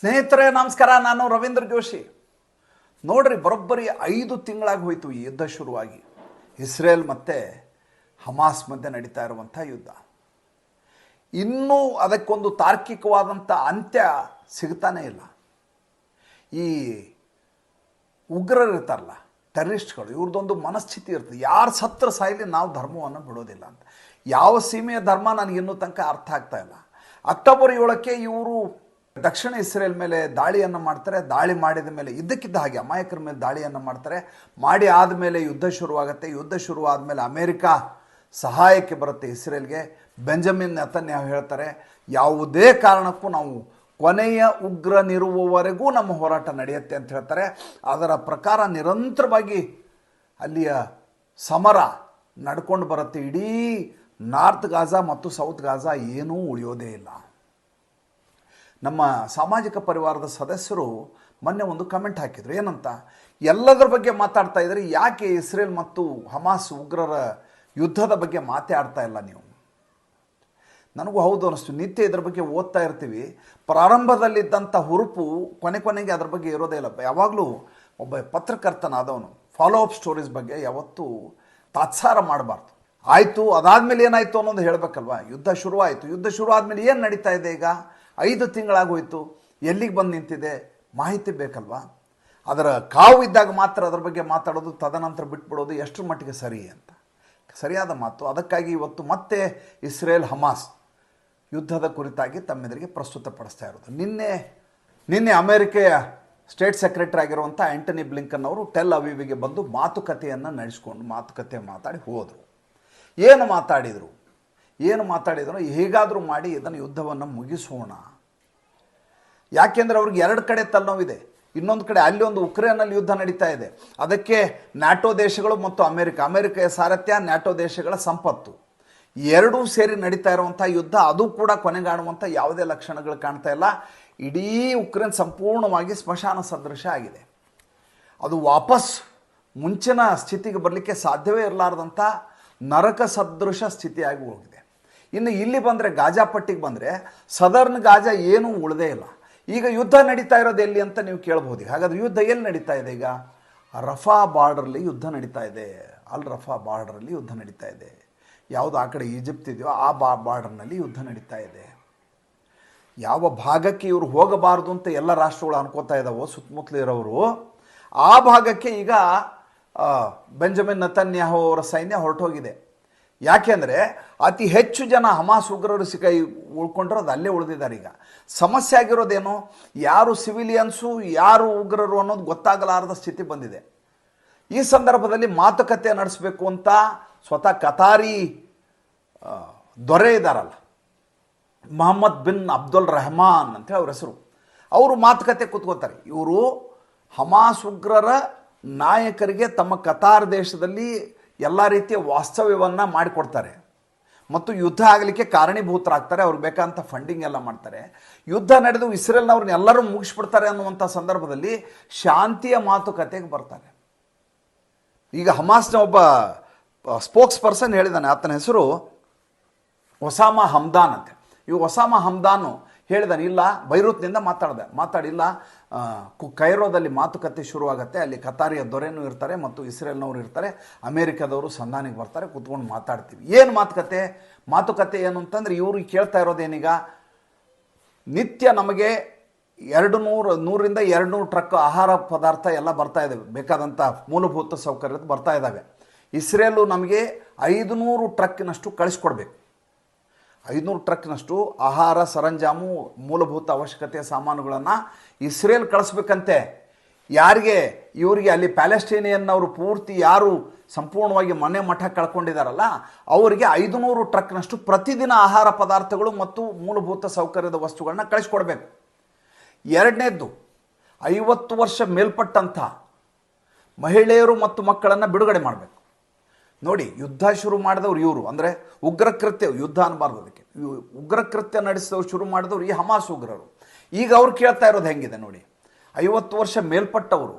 ಸ್ನೇಹಿತರೆ, ನಮಸ್ಕಾರ. ನಾನು ರವೀಂದ್ರ ಜೋಶಿ. ನೋಡ್ರಿ, ಬರೋಬ್ಬರಿ ಐದು ತಿಂಗಳಾಗಿ ಹೋಯಿತು ಈ ಯುದ್ಧ ಶುರುವಾಗಿ. ಇಸ್ರೇಲ್ ಮತ್ತು ಹಮಾಸ್ ಮಧ್ಯೆ ನಡೀತಾ ಇರುವಂಥ ಯುದ್ಧ. ಇನ್ನೂ ಅದಕ್ಕೊಂದು ತಾರ್ಕಿಕವಾದಂಥ ಅಂತ್ಯ ಸಿಗ್ತಾನೇ ಇಲ್ಲ. ಈ ಉಗ್ರರು ಇರ್ತಾರಲ್ಲ, ಟೆರರಿಸ್ಟ್ಗಳು, ಇವ್ರದ್ದೊಂದು ಮನಸ್ಥಿತಿ ಇರ್ತದೆ. ಯಾರು ಸತ್ರ ಸಾಯಲಿ ನಾವು ಧರ್ಮವನ್ನು ಬಿಡೋದಿಲ್ಲ ಅಂತ. ಯಾವ ಸೀಮೆಯ ಧರ್ಮ ನನಗೆ ಇನ್ನೂ ತನಕ ಅರ್ಥ ಆಗ್ತಾ ಇಲ್ಲ. ಅಕ್ಟೋಬರ್ ಏಳಕ್ಕೆ ಇವರು ದಕ್ಷಿಣ ಇಸ್ರೇಲ್ ಮೇಲೆ ದಾಳಿಯನ್ನು ಮಾಡ್ತಾರೆ. ದಾಳಿ ಮಾಡಿದ ಮೇಲೆ ಇದ್ದಕ್ಕಿದ್ದ ಹಾಗೆ ಅಮಾಯಕರ ಮೇಲೆ ದಾಳಿಯನ್ನು ಮಾಡ್ತಾರೆ. ಮಾಡಿ ಆದಮೇಲೆ ಯುದ್ಧ ಶುರುವಾಗುತ್ತೆ. ಯುದ್ಧ ಶುರುವಾದಮೇಲೆ ಅಮೇರಿಕಾ ಸಹಾಯಕ್ಕೆ ಬರುತ್ತೆ ಇಸ್ರೇಲ್ಗೆ. ಬೆಂಜಮಿನ್ ನೆತನ್ಯಾಹು ಹೇಳ್ತಾರೆ, ಯಾವುದೇ ಕಾರಣಕ್ಕೂ ನಾವು ಕೊನೆಯ ಉಗ್ರನಿರುವವರೆಗೂ ನಮ್ಮ ಹೋರಾಟ ನಡೆಯುತ್ತೆ ಅಂತ ಹೇಳ್ತಾರೆ. ಅದರ ಪ್ರಕಾರ ನಿರಂತರವಾಗಿ ಅಲ್ಲಿಯ ಸಮರ ನಡ್ಕೊಂಡು ಬರುತ್ತೆ. ಇಡೀ ನಾರ್ತ್ ಗಾಜಾ ಮತ್ತು ಸೌತ್ ಗಾಜಾ ಏನೂ ಉಳಿಯೋದೇ ಇಲ್ಲ. ನಮ್ಮ ಸಾಮಾಜಿಕ ಪರಿವಾರದ ಸದಸ್ಯರು ಮೊನ್ನೆ ಒಂದು ಕಮೆಂಟ್ ಹಾಕಿದ್ರು. ಏನಂತ? ಎಲ್ಲದರ ಬಗ್ಗೆ ಮಾತಾಡ್ತಾ ಇದ್ರೆ ಯಾಕೆ ಇಸ್ರೇಲ್ ಮತ್ತು ಹಮಾಸ್ ಉಗ್ರರ ಯುದ್ಧದ ಬಗ್ಗೆ ಮಾತಾಡ್ತಾ ಇಲ್ಲ ನೀವು? ನನಗೂ ಹೌದು ಅನ್ನಿಸ್ತು ನಿತ್ಯ ಇದ್ರ ಬಗ್ಗೆ ಓದ್ತಾ ಇರ್ತೀವಿ. ಪ್ರಾರಂಭದಲ್ಲಿದ್ದಂಥ ಹುರುಪು ಕೊನೆ ಕೊನೆಗೆ ಅದ್ರ ಬಗ್ಗೆ ಇರೋದೇ ಇಲ್ಲ. ಯಾವಾಗಲೂ ಒಬ್ಬ ಪತ್ರಕರ್ತನಾದವನು. ಫಾಲೋ ಅಪ್ ಸ್ಟೋರೀಸ್ ಬಗ್ಗೆ ಯಾವತ್ತೂ ತಾತ್ಸಾರ ಮಾಡಬಾರ್ದು. ಆಯಿತು, ಅದಾದಮೇಲೆ ಏನಾಯಿತು ಅನ್ನೋದು ಹೇಳಬೇಕಲ್ವಾ? ಯುದ್ಧ ಶುರುವಾಯಿತು. ಯುದ್ಧ ಶುರು ಆದಮೇಲೆ ಏನು ನಡೀತಾ ಇದೆ ಈಗ? ಐದು ತಿಂಗಳಾಗೋಯ್ತು, ಎಲ್ಲಿಗೆ ಬಂದು ನಿಂತಿದೆ ಮಾಹಿತಿ ಬೇಕಲ್ವಾ? ಅದರ ಕಾವು ಇದ್ದಾಗ ಮಾತ್ರ ಅದರ ಬಗ್ಗೆ ಮಾತಾಡೋದು, ತದನಂತರ ಬಿಟ್ಬಿಡೋದು ಎಷ್ಟರ ಮಟ್ಟಿಗೆ ಸರಿ ಅಂತ. ಸರಿಯಾದ ಮಾತು. ಅದಕ್ಕಾಗಿ ಇವತ್ತು ಮತ್ತೆ ಇಸ್ರೇಲ್ ಹಮಾಸ್ ಯುದ್ಧದ ಕುರಿತಾಗಿ ತಮ್ಮೆದುರಿಗೆ ಪ್ರಸ್ತುತಪಡಿಸ್ತಾ ಇರೋದು. ನಿನ್ನೆ ನಿನ್ನೆ ಅಮೆರಿಕೆಯ ಸ್ಟೇಟ್ ಸೆಕ್ರೆಟರಿ ಆಗಿರುವಂಥ ಆ್ಯಂಟನಿ ಬ್ಲಿಂಕನ್ ಅವರು ಟೆಲ್ ಅವಿವಿಗೆ ಬಂದು ಮಾತುಕತೆಯನ್ನು ನಡೆಸ್ಕೊಂಡು ಮಾತುಕತೆ ಮಾತಾಡಿ ಹೋದರು. ಏನು ಮಾತಾಡಿದರು? ಏನು ಮಾತಾಡಿದ್ರು ಹೇಗಾದರೂ ಮಾಡಿ ಇದನ್ನು ಯುದ್ಧವನ್ನು ಮುಗಿಸೋಣ. ಯಾಕೆಂದರೆ ಅವ್ರಿಗೆ ಎರಡು ಕಡೆ ತಲೆನೋವಿದೆ. ಇನ್ನೊಂದು ಕಡೆ ಅಲ್ಲಿ ಒಂದು ಉಕ್ರೇನಲ್ಲಿ ಯುದ್ಧ ನಡೀತಾ ಇದೆ. ಅದಕ್ಕೆ ನ್ಯಾಟೋ ದೇಶಗಳು ಮತ್ತು ಅಮೆರಿಕ. ಅಮೆರಿಕೆಯ ಸಾರಥ್ಯ ನ್ಯಾಟೋ ದೇಶಗಳ ಸಂಪತ್ತು. ಎರಡೂ ಸೇರಿ ನಡೀತಾ ಇರುವಂಥ ಯುದ್ಧ ಅದು ಕೂಡ ಕೊನೆಗಾಣುವಂಥ ಯಾವುದೇ ಲಕ್ಷಣಗಳು ಕಾಣ್ತಾ ಇಲ್ಲ. ಇಡೀ ಉಕ್ರೇನ್ ಸಂಪೂರ್ಣವಾಗಿ ಸ್ಮಶಾನ ಸದೃಶ ಆಗಿದೆ. ಅದು ವಾಪಸ್ ಮುಂಚಿನ ಸ್ಥಿತಿಗೆ ಬರಲಿಕ್ಕೆ ಸಾಧ್ಯವೇ ಇರಲಾರ್ದಂಥ ನರಕ ಸದೃಶ ಸ್ಥಿತಿಯಾಗಿ ಹೋಗಿದೆ. ಇನ್ನು ಇಲ್ಲಿ ಬಂದರೆ ಗಾಜಾ ಪಟ್ಟಿಗೆ ಬಂದರೆ ಸದರ್ನ್ ಗಾಜಾ ಏನೂ ಉಳದೇ ಇಲ್ಲ. ಈಗ ಯುದ್ಧ ನಡೀತಾ ಇರೋದು ಎಲ್ಲಿ ಅಂತ ನೀವು ಕೇಳ್ಬೋದು. ಹಾಗಾದ್ರೆ ಯುದ್ಧ ಎಲ್ಲಿ ನಡೀತಾ ಇದೆ ಈಗ? ರಫಾ ಬಾರ್ಡ್ರಲ್ಲಿ ಯುದ್ಧ ನಡೀತಾ ಇದೆ. ಅಲ್ ರಫಾ ಬಾರ್ಡ್ರಲ್ಲಿ ಯುದ್ಧ ನಡೀತಾ ಇದೆ. ಯಾವುದು ಆ ಕಡೆ ಈಜಿಪ್ಟ್ ಇದೆಯೋ ಆ ಬಾ ಬಾರ್ಡರ್ನಲ್ಲಿ ಯುದ್ಧ ನಡೀತಾ ಇದೆ. ಯಾವ ಭಾಗಕ್ಕೆ ಇವರು ಹೋಗಬಾರ್ದು ಅಂತ ಎಲ್ಲ ರಾಷ್ಟ್ರಗಳು ಅನ್ಕೋತಾ ಇದ್ದಾವೋ ಸುತ್ತಮುತ್ತಲು ಇರೋರು ಆ ಭಾಗಕ್ಕೆ ಈಗ ಬೆಂಜಮಿನ್ ನತನ್ಯಾಹು ಅವರ ಸೈನ್ಯ ಹೊರಟೋಗಿದೆ. ಯಾಕೆಂದರೆ ಅತಿ ಹೆಚ್ಚು ಜನ ಹಮಾಸ್ ಉಗ್ರರು ಸಿಕ್ಕ ಅದು ಅಲ್ಲೇ ಉಳಿದಿದ್ದಾರೆ ಈಗ. ಸಮಸ್ಯೆ ಆಗಿರೋದೇನು? ಯಾರು ಸಿವಿಲಿಯನ್ಸು ಯಾರು ಉಗ್ರರು ಅನ್ನೋದು ಗೊತ್ತಾಗಲಾರದ ಸ್ಥಿತಿ ಬಂದಿದೆ. ಈ ಸಂದರ್ಭದಲ್ಲಿ ಮಾತುಕತೆ ನಡೆಸಬೇಕು ಅಂತ ಸ್ವತಃ ಕತಾರಿ ದೊರೆ ಇದ್ದಾರಲ್ಲ ಮೊಹಮ್ಮದ್ ಬಿನ್ ಅಬ್ದುಲ್ ರೆಹಮಾನ್ ಅಂತ ಅವ್ರ ಹೆಸರು. ಅವರು ಮಾತುಕತೆ ಕೂತ್ಕೋತಾರೆ ಇವರು ಹಮಾಸ್ ಉಗ್ರರ ನಾಯಕರಿಗೆ ತಮ್ಮ ಕತಾರ್ ದೇಶದಲ್ಲಿ ಎಲ್ಲ ರೀತಿಯ ವಾಸ್ತವ್ಯವನ್ನು ಮಾಡಿಕೊಡ್ತಾರೆ. ಮತ್ತು ಯುದ್ಧ ಆಗಲಿಕ್ಕೆ ಕಾರಣೀಭೂತರಾಗ್ತಾರೆ ಅವ್ರಿಗೆ ಬೇಕಾದಂಥ ಫಂಡಿಂಗ್ ಎಲ್ಲ ಮಾಡ್ತಾರೆ. ಯುದ್ಧ ನಡೆದು ಇಸ್ರೇಲ್ನವ್ರನ್ನ ಎಲ್ಲರೂ ಮುಗಿಸ್ಬಿಡ್ತಾರೆ ಅನ್ನುವಂಥ ಸಂದರ್ಭದಲ್ಲಿ ಶಾಂತಿಯ ಮಾತುಕತೆಗೆ ಬರ್ತಾರೆ. ಈಗ ಹಮಾಸ್ನ ಒಬ್ಬ ಸ್ಪೋಕ್ಸ್ ಪರ್ಸನ್ ಹೇಳಿದ್ದಾನೆ ಆತನ ಹೆಸರು ಒಸಾಮ ಹಮ್ದಾನ್ ಅಂತೆ. ಈ ಒಸಾಮ ಹಮ್ದಾನು ಹೇಳಿದಾನೆ, ಇಲ್ಲ, ಬೈರೂತ್ನಿಂದ ಮಾತಾಡಿದೆ. ಮಾತಾಡಿಲ್ಲ ಕೈರೋದಲ್ಲಿ ಮಾತುಕತೆ ಶುರುವಾಗುತ್ತೆ, ಅಲ್ಲಿ ಕತಾರಿಯ ದೊರೆನೂ ಇರ್ತಾರೆ ಮತ್ತು ಇಸ್ರೇಲ್ನವರು ಇರ್ತಾರೆ, ಅಮೇರಿಕಾದವರು ಸಂಧಾನಿಗೆ ಬರ್ತಾರೆ, ಕೂತ್ಕೊಂಡು ಮಾತಾಡ್ತೀವಿ. ಏನು ಮಾತುಕತೆ? ಮಾತುಕತೆ ಏನು ಅಂತಂದರೆ, ಇವರು ಕೇಳ್ತಾ ಇರೋದೇನೀಗ ನಿತ್ಯ ನಮಗೆ ಎರಡು ನೂರು, ನೂರಿಂದ ಎರಡು ನೂರು ಟ್ರಕ್ ಆಹಾರ ಪದಾರ್ಥ ಎಲ್ಲ ಬರ್ತಾ ಇದ್ದಾವೆ ಬೇಕಾದಂಥ ಮೂಲಭೂತ ಸೌಕರ್ಯ ಬರ್ತಾ ಇದ್ದಾವೆ ಇಸ್ರೇಲು ನಮಗೆ ಐದು ನೂರು ಟ್ರಕ್ಕಿನಷ್ಟು ಕಳಿಸ್ಕೊಡ್ಬೇಕು. ಐದುನೂರು ಟ್ರಕ್ನಷ್ಟು ಆಹಾರ ಸರಂಜಾಮು ಮೂಲಭೂತ ಅವಶ್ಯಕತೆಯ ಸಾಮಾನುಗಳನ್ನು ಇಸ್ರೇಲ್ ಕಳಿಸ್ಬೇಕಂತೆ. ಯಾರಿಗೆ? ಇವರಿಗೆ ಅಲ್ಲಿ ಪ್ಯಾಲೆಸ್ಟೀನಿಯನ್ ಅವರು ಪೂರ್ತಿ ಯಾರು ಸಂಪೂರ್ಣವಾಗಿ ಮನೆ ಮಠ ಕಳ್ಕೊಂಡಿದ್ದಾರಲ್ಲ ಅವರಿಗೆ ಐದುನೂರು ಟ್ರಕ್ನಷ್ಟು ಪ್ರತಿದಿನ ಆಹಾರ ಪದಾರ್ಥಗಳು ಮತ್ತು ಮೂಲಭೂತ ಸೌಕರ್ಯದ ವಸ್ತುಗಳನ್ನ ಕಳಿಸ್ಕೊಡ್ಬೇಕು. ಎರಡನೇದ್ದು, ಐವತ್ತು ವರ್ಷ ಮೇಲ್ಪಟ್ಟಂಥ ಮಹಿಳೆಯರು ಮತ್ತು ಮಕ್ಕಳನ್ನು ಬಿಡುಗಡೆ ಮಾಡಬೇಕು. ನೋಡಿ, ಯುದ್ಧ ಶುರು ಮಾಡಿದವ್ರು ಇವರು. ಅಂದರೆ ಉಗ್ರ ಕೃತ್ಯ ಯುದ್ಧ ಅನ್ನಬಾರ್ದು ಅದಕ್ಕೆ. ಉಗ್ರ ಕೃತ್ಯ ನಡೆಸಿದವ್ರು ಶುರು ಮಾಡಿದವ್ರು ಈ ಹಮಾಸ್ ಉಗ್ರರು. ಈಗ ಅವ್ರು ಕೇಳ್ತಾ ಇರೋದು ಹೆಂಗಿದೆ ನೋಡಿ. ಐವತ್ತು ವರ್ಷ ಮೇಲ್ಪಟ್ಟವರು,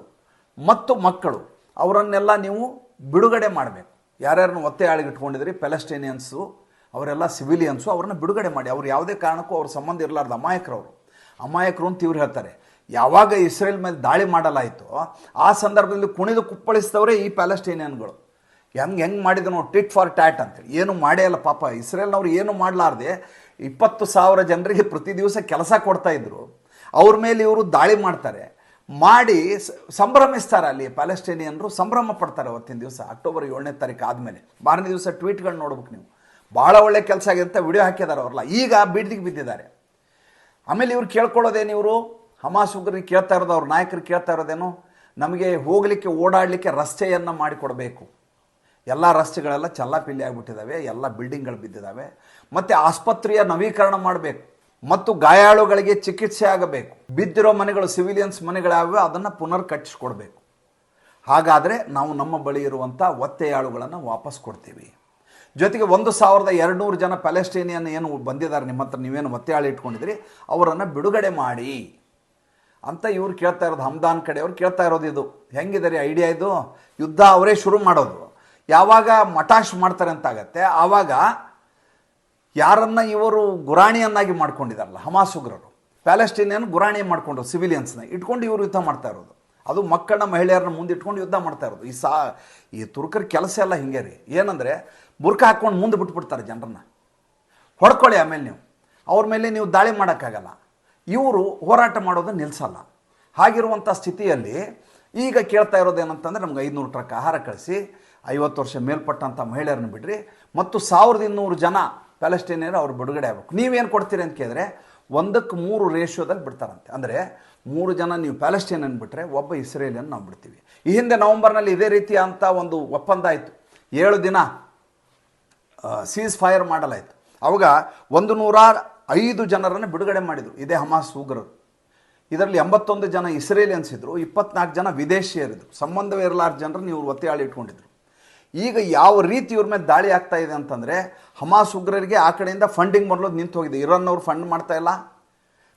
ಮತ್ತು ಮಕ್ಕಳು. ಅವರನ್ನೆಲ್ಲ ನೀವು ಬಿಡುಗಡೆ ಮಾಡಬೇಕು. ಯಾರ್ಯಾರನ್ನು ಒತ್ತೆ ಆಳಿಗಿಟ್ಕೊಂಡಿದ್ರಿ ಪ್ಯಾಲೆಸ್ಟೇನಿಯನ್ಸು ಅವರೆಲ್ಲ ಸಿವಿಲಿಯನ್ಸು ಅವ್ರನ್ನ ಬಿಡುಗಡೆ ಮಾಡಿ. ಅವ್ರು ಯಾವುದೇ ಕಾರಣಕ್ಕೂ ಅವ್ರ ಸಂಬಂಧ ಇರಲಾರ್ದು ಅಮಾಯಕರವರು ಅಮಾಯಕರು ಅಂತ ಇವ್ರು ಹೇಳ್ತಾರೆ. ಯಾವಾಗ ಇಸ್ರೇಲ್ ಮೇಲೆ ದಾಳಿ ಮಾಡಲಾಯಿತು, ಆ ಸಂದರ್ಭದಲ್ಲಿ ಕುಣಿದು ಕುಪ್ಪಳಿಸಿದವರೇ ಈ ಪ್ಯಾಲೆಸ್ಟೈನಿಯನ್ಗಳು ಹೆಂಗೆ ಹೆಂಗೆ ನೋಡಿ ಟಿಟ್ ಫಾರ್ ಟ್ಯಾಟ್ ಅಂತೇಳಿ. ಏನು ಮಾಡೇ ಅಲ್ಲ ಪಾಪ. ಇಸ್ರೇಲ್ನವ್ರು ಏನು ಮಾಡಲಾರ್ದೆ, ಇಪ್ಪತ್ತು ಸಾವಿರ ಜನರಿಗೆ ಪ್ರತಿ ದಿವಸ ಕೆಲಸ ಕೊಡ್ತಾ ಇದ್ರು. ಅವ್ರ ಮೇಲೆ ಇವರು ದಾಳಿ ಮಾಡ್ತಾರೆ. ಮಾಡಿ ಸಂಭ್ರಮಿಸ್ತಾರೆ ಅಲ್ಲಿ ಪ್ಯಾಲೆಸ್ಟೈನಿಯನ್ರು, ಸಂಭ್ರಮ ಪಡ್ತಾರೆ ಅವತ್ತಿನ ದಿವಸ, ಅಕ್ಟೋಬರ್ ಏಳನೇ ತಾರೀಕು ಆದಮೇಲೆ. ಮಾರನೇ ದಿವಸ ಟ್ವೀಟ್ಗಳು ನೋಡ್ಬೇಕು ನೀವು. ಭಾಳ ಒಳ್ಳೆ ಕೆಲಸ ಆಗಿದೆ ಅಂತ ವಿಡಿಯೋ ಹಾಕಿದ್ದಾರೆ ಅವ್ರಲ್ಲ. ಈಗ ಬೀದಿಗೆ ಬಿದ್ದಿದ್ದಾರೆ. ಆಮೇಲೆ ಇವ್ರು ಕೇಳ್ಕೊಳ್ಳೋದೇನು ಇವರು? ಹಮಾಸ್ ಉಗ್ರಿಗೆ ಕೇಳ್ತಾ ಇರೋದು, ಅವ್ರ ನಾಯಕರು ಕೇಳ್ತಾ ಇರೋದೇನು? ನಮಗೆ ಹೋಗಲಿಕ್ಕೆ, ಓಡಾಡಲಿಕ್ಕೆ ರಸ್ತೆಯನ್ನು ಮಾಡಿಕೊಡಬೇಕು. ಎಲ್ಲ ರಸ್ತೆಗಳೆಲ್ಲ ಚಲ್ಲಾಪಿಲ್ಲಿ ಆಗಿಬಿಟ್ಟಿದ್ದಾವೆ ಎಲ್ಲ ಬಿಲ್ಡಿಂಗ್ಗಳು ಬಿದ್ದಿದ್ದಾವೆ ಮತ್ತು ಆಸ್ಪತ್ರೆಯ ನವೀಕರಣ ಮಾಡಬೇಕು, ಮತ್ತು ಗಾಯಾಳುಗಳಿಗೆ ಚಿಕಿತ್ಸೆ ಆಗಬೇಕು. ಬಿದ್ದಿರೋ ಮನೆಗಳು ಸಿವಿಲಿಯನ್ಸ್ ಮನೆಗಳಾವೆ, ಅದನ್ನು ಪುನರ್ ಕಟ್ಟಿಸ್ಕೊಡ್ಬೇಕು ಹಾಗಾದರೆ ನಾವು ನಮ್ಮ ಬಳಿ ಇರುವಂಥ ಒತ್ತೆಯಾಳುಗಳನ್ನು ವಾಪಸ್ ಕೊಡ್ತೀವಿ. ಜೊತೆಗೆ ಒಂದು ಸಾವಿರದ ಎರಡುನೂರು ಜನ ಪ್ಯಾಲೆಸ್ಟೀನಿಯನ್ ಏನು ಬಂದಿದ್ದಾರೆ, ನಿಮ್ಮ ಹತ್ರ ನೀವೇನು ಒತ್ತೆಯಾಳು ಇಟ್ಕೊಂಡಿದ್ರಿ, ಅವರನ್ನು ಬಿಡುಗಡೆ ಮಾಡಿ ಅಂತ ಇವ್ರು ಕೇಳ್ತಾ ಇರೋದು, ಹಮ್ದಾನ್ ಕಡೆಯವ್ರು ಕೇಳ್ತಾ ಇರೋದು ಇದು. ಹೆಂಗಿದೆ ರೀ ಐಡಿಯಾ ಇದು? ಯುದ್ಧ ಅವರೇ ಶುರು ಮಾಡೋದು. ಯಾವಾಗ ಮಟಾಶ್ ಮಾಡ್ತಾರೆ ಅಂತ ಆಗತ್ತೆ ಆವಾಗ ಯಾರನ್ನ ಇವರು ಗುರಾಣಿಯನ್ನಾಗಿ ಮಾಡ್ಕೊಂಡಿದಾರಲ್ಲ ಹಮಾಸ್ ಉಗ್ರರು. ಪ್ಯಾಲೆಸ್ಟೀನಿಯನ್ ಗುರಾಣಿ ಮಾಡ್ಕೊಂಡ್ರು ಸಿವಿಲಿಯನ್ಸ್ನ ಇಟ್ಕೊಂಡು ಇವರು ಯುದ್ಧ ಮಾಡ್ತಾ ಇರೋದು. ಅದು ಮಕ್ಕಳನ್ನ, ಮಹಿಳೆಯರನ್ನ ಮುಂದೆ ಇಟ್ಕೊಂಡು ಯುದ್ಧ ಮಾಡ್ತಾ ಇರೋದು. ಈ ಸಾ, ಈ ತುರ್ಕರ ಕೆಲಸ ಎಲ್ಲ ಹಿಂಗೆ ರೀ. ಏನಂದರೆ ಬುರ್ಕ ಹಾಕ್ಕೊಂಡು ಮುಂದೆ ಬಿಟ್ಬಿಡ್ತಾರೆ ಜನರನ್ನ. ಹೊಡ್ಕೊಳ್ಳಿ ಆಮೇಲೆ ನೀವು. ಅವ್ರ ಮೇಲೆ ನೀವು ದಾಳಿ ಮಾಡೋಕ್ಕಾಗಲ್ಲ. ಇವರು ಹೋರಾಟ ಮಾಡೋದು ನಿಲ್ಲಿಸಲ್ಲ ಹಾಗಿರುವಂಥ ಸ್ಥಿತಿಯಲ್ಲಿ ಈಗ ಕೇಳ್ತಾ ಇರೋದೇನಂತಂದ್ರೆ, ನಮ್ಗೆ ಐದುನೂರು ಟ್ರಕ್ ಆಹಾರ ಕಳಿಸಿ ಐವತ್ತು ವರ್ಷ ಮೇಲ್ಪಟ್ಟಂಥ ಮಹಿಳೆಯರನ್ನು ಬಿಡ್ರಿ. ಮತ್ತು ಸಾವಿರದ ಇನ್ನೂರು ಜನ ಪ್ಯಾಲೆಸ್ಟೈನಿಯರು ಅವ್ರು ಬಿಡುಗಡೆ ಆಗಬೇಕು. ನೀವೇನು ಕೊಡ್ತೀರಿ ಅಂತ ಕೇಳಿದ್ರೆ, ಒಂದಕ್ಕೆ ಮೂರು ರೇಷಿಯೋದಲ್ಲಿ ಬಿಡ್ತಾರಂತೆ. ಅಂದರೆ ಮೂರು ಜನ ನೀವು ಪ್ಯಾಲೆಸ್ಟೈನನ್ನು ಬಿಟ್ಟರೆ ಒಬ್ಬ ಇಸ್ರೇಲಿಯನ್ನು ನಾವು ಬಿಡ್ತೀವಿ. ಈ ಹಿಂದೆ ನವಂಬರ್ನಲ್ಲಿ ಇದೇ ರೀತಿ ಅಂತ ಒಂದು ಒಪ್ಪಂದ ಆಯಿತು. ಏಳು ದಿನ ಸೀಸ್ ಫೈರ್ ಮಾಡಲಾಯಿತು. ಅವಾಗ ಒಂದು ನೂರ ಐದು ಜನರನ್ನು ಬಿಡುಗಡೆ ಮಾಡಿದರು. ಇದೇ ಹಮಾಸ್ ಉಗ್ರರು. ಇದರಲ್ಲಿ ಎಂಬತ್ತೊಂದು ಜನ ಇಸ್ರೇಲಿಯನ್ಸ್ ಇದ್ದರು ಇಪ್ಪತ್ನಾಲ್ಕು ಜನ ವಿದೇಶಿಯರಿದ್ದರು ಸಂಬಂಧವೇ ಇರಲಾರ ಜನರನ್ನು ಇವರು ಒತ್ತೆಯಾಳಿ ಇಟ್ಕೊಂಡಿದ್ರು. ಈಗ ಯಾವ ರೀತಿ ಇವ್ರ ಮೇಲೆ ದಾಳಿ ಆಗ್ತಾ ಇದೆ ಅಂತಂದರೆ, ಹಮಾಸ್ ಉಗ್ರರಿಗೆ ಆ ಕಡೆಯಿಂದ ಫಂಡಿಂಗ್ ಮೊದಲು ನಿಂತು ಹೋಗಿದೆ ಇರಾನ್ನವ್ರು ಫಂಡ್ ಮಾಡ್ತಾ ಇಲ್ಲ,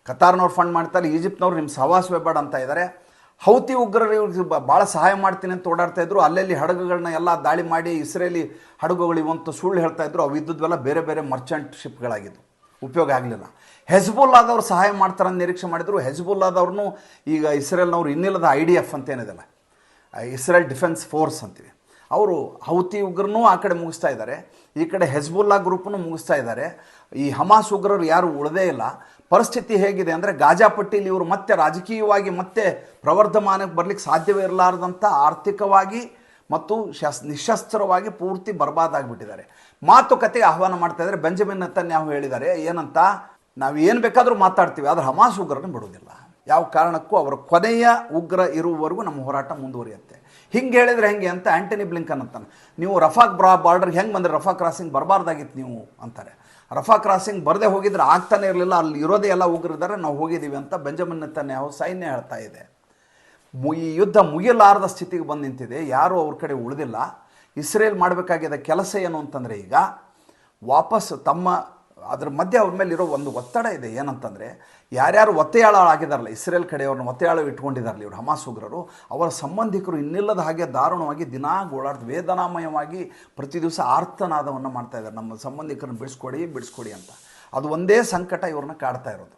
ಕತಾರ್ನವ್ರು ಫಂಡ್ ಮಾಡ್ತಾರೆ ಈಜಿಪ್ಟ್ನವ್ರು ನಿಮ್ಮ ಸಹವಾಸವೇ ಬೇಡ ಅಂತ ಇದ್ದಾರೆ ಹೌತಿ ಉಗ್ರರು ಇವ್ರಿಗೆ ಭಾಳ ಸಹಾಯ ಮಾಡ್ತೀನಿ ಅಂತ ಓಡಾಡ್ತಾ ಇದ್ರು. ಅಲ್ಲಲ್ಲಿ ಹಡಗುಗಳನ್ನ ಎಲ್ಲ ದಾಳಿ ಮಾಡಿ ಇಸ್ರೇಲಿ ಹಡಗುಗಳು ಇವಂತ ಸುಳ್ಳು ಹೇಳ್ತಾ ಇದ್ರು. ಅವು ಇದ್ದದ್ವೆಲ್ಲ ಬೇರೆ ಬೇರೆ ಮರ್ಚೆಂಟ್ ಶಿಪ್ಗಳಾಗಿದ್ದು ಉಪಯೋಗ ಆಗಲಿಲ್ಲ. ಹೆಜ್ಬುಲ್ಲಾದವ್ರು ಸಹಾಯ ಮಾಡ್ತಾರೆ ಅಂತ ನಿರೀಕ್ಷೆ ಮಾಡಿದ್ರು. ಹೆಜ್ಬುಲ್ಲಾದವ್ರನ್ನೂ ಈಗ ಇಸ್ರೇಲ್ನವ್ರು ಇನ್ನಿಲ್ಲದ ಐ ಡಿ ಎಫ್ ಅಂತೇನಿದೆಲ್ಲ ಇಸ್ರೇಲ್ ಡಿಫೆನ್ಸ್ ಫೋರ್ಸ್ ಅಂತೀವಿ. ಅವರು ಹೌತಿ ಉಗ್ರನೂ ಆ ಕಡೆ ಮುಗಿಸ್ತಾ ಇದ್ದಾರೆ, ಈ ಕಡೆ ಹೆಜ್ಬುಲ್ಲಾ ಗ್ರೂಪ್ನು ಮುಗಿಸ್ತಾ ಇದ್ದಾರೆ. ಈ ಹಮಾಸ್ ಉಗ್ರರು ಯಾರು ಉಳದೇ ಇಲ್ಲ. ಪರಿಸ್ಥಿತಿ ಹೇಗಿದೆ ಅಂದರೆ ಗಾಜಾಪಟ್ಟಿಲಿ ಇವರು ಮತ್ತೆ ರಾಜಕೀಯವಾಗಿ ಮತ್ತೆ ಪ್ರವರ್ಧಮಾನಕ್ಕೆ ಬರಲಿಕ್ಕೆ ಸಾಧ್ಯವೇ ಇರಲಾರ್ದಂಥ ಆರ್ಥಿಕವಾಗಿ ಮತ್ತು ಶಸ್, ನಿಶಸ್ತ್ರವಾಗಿ ಪೂರ್ತಿ ಬರ್ಬಾದಾಗ್ಬಿಟ್ಟಿದ್ದಾರೆ. ಮಾತುಕತೆಗೆ ಆಹ್ವಾನ ಮಾಡ್ತಾ ಇದ್ದಾರೆ. ಬೆಂಜಮಿನ್ ನೆತನ್ಯಾಹು ಹೇಳಿದ್ದಾರೆ, ಏನಂತ, ನಾವು ಏನು ಬೇಕಾದರೂ ಮಾತಾಡ್ತೀವಿ, ಆದರೆ ಹಮಾಸ್ ಉಗ್ರರನ್ನು ಬಿಡೋದಿಲ್ಲ ಯಾವ ಕಾರಣಕ್ಕೂ ಅವರ ಕೊನೆಯ ಉಗ್ರ ಇರುವವರೆಗೂ ನಮ್ಮ ಹೋರಾಟ ಮುಂದುವರಿಯುತ್ತೆ. ಹಿಂಗೆ ಹೇಳಿದ್ರೆ ಹೆಂಗೆ ಅಂತ ಆ್ಯಂಟನಿ ಬ್ಲಿಂಕನ್ ಅಂತಾನೆ ನೀವು ರಫಾಕ್ ಬ್ರಾ ಬಾರ್ಡರ್ಗೆ ಹೆಂಗೆ ಬಂದರೆ ರಫಾ ಕ್ರಾಸಿಂಗ್ ಬರಬಾರ್ದಾಗಿತ್ತು ನೀವು ಅಂತಾರೆ. ರಫಾ ಕ್ರಾಸಿಂಗ್ ಬರದೇ ಹೋಗಿದ್ರೆ ಆಗ್ತಾನೆ ಇರಲಿಲ್ಲ, ಅಲ್ಲಿ ಇರೋದೇ ಎಲ್ಲ ಉಗ್ರಿದ್ದಾರೆ ನಾವು ಹೋಗಿದ್ದೀವಿ ಅಂತ ಬೆಂಜಮಿನ್ ನೆತನ್ಯಾಹು ಸೈನ್ಯ ಹೇಳ್ತಾ ಇದೆ. ಈ ಯುದ್ಧ ಮುಗಿಯಲಾರದ ಸ್ಥಿತಿಗೆ ಬಂದು ನಿಂತಿದೆ, ಯಾರೂ ಅವ್ರ ಕಡೆ ಉಳಿದಿಲ್ಲ. ಇಸ್ರೇಲ್ ಮಾಡಬೇಕಾಗಿದ್ದ ಕೆಲಸ ಏನು ಅಂತಂದರೆ ಈಗ ವಾಪಸ್ ತಮ್ಮ, ಅದ್ರ ಮಧ್ಯೆ ಅವ್ರ ಮೇಲೆ ಇರೋ ಒಂದು ಒತ್ತಡ ಇದೆ ಏನಂತಂದರೆ ಯಾರ್ಯಾರು ಒತ್ತೆಯಾಳ ಆಗಿದಾರಲ್ಲ ಇಸ್ರೇಲ್ ಕಡೆಯವ್ರನ್ನ ಒತ್ತೆಯಾಳು ಇಟ್ಕೊಂಡಿದ್ದಾರಲ್ಲ ಇವರು, ಹಮಾಸ್ ಉಗ್ರರು, ಅವರ ಸಂಬಂಧಿಕರು ಇನ್ನಿಲ್ಲದ ಹಾಗೆ ದಾರುಣವಾಗಿ ದಿನಾ ಗೋಳಾಡ್ದು ವೇದನಾಮಯವಾಗಿ ಪ್ರತಿ ದಿವಸ ಆರ್ತನಾದವನ್ನು ಮಾಡ್ತಾ ಇದ್ದಾರೆ. ನಮ್ಮ ಸಂಬಂಧಿಕರನ್ನ ಬಿಡಿಸ್ಕೊಡಿ ಬಿಡಿಸ್ಕೊಡಿ ಅಂತ. ಅದು ಒಂದೇ ಸಂಕಟ ಇವ್ರನ್ನ ಕಾಡ್ತಾ ಇರೋದು.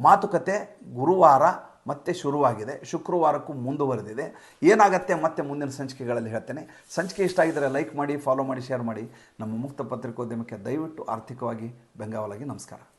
ಮಾತುಕತೆ ಗುರುವಾರ ಮತ್ತೆ ಶುರುವಾಗಿದೆ. ಶುಕ್ರವಾರಕ್ಕೂ ಮುಂದುವರೆದಿದೆ. ಏನಾಗತ್ತೆ ಮತ್ತೆ ಮುಂದಿನ ಸಂಚಿಕೆಗಳಲ್ಲಿ ಹೇಳ್ತೇನೆ. ಸಂಚಿಕೆ ಇಷ್ಟ ಆಗಿದ್ದರೆ ಲೈಕ್ ಮಾಡಿ ಫಾಲೋ ಮಾಡಿ ಶೇರ್ ಮಾಡಿ. ನಮ್ಮ ಮುಕ್ತ ಪತ್ರಿಕೋದ್ಯಮಕ್ಕೆ ದಯವಿಟ್ಟು ಆರ್ಥಿಕವಾಗಿ ಬೆಂಗಾವಲಾಗಿ ನಮಸ್ಕಾರ.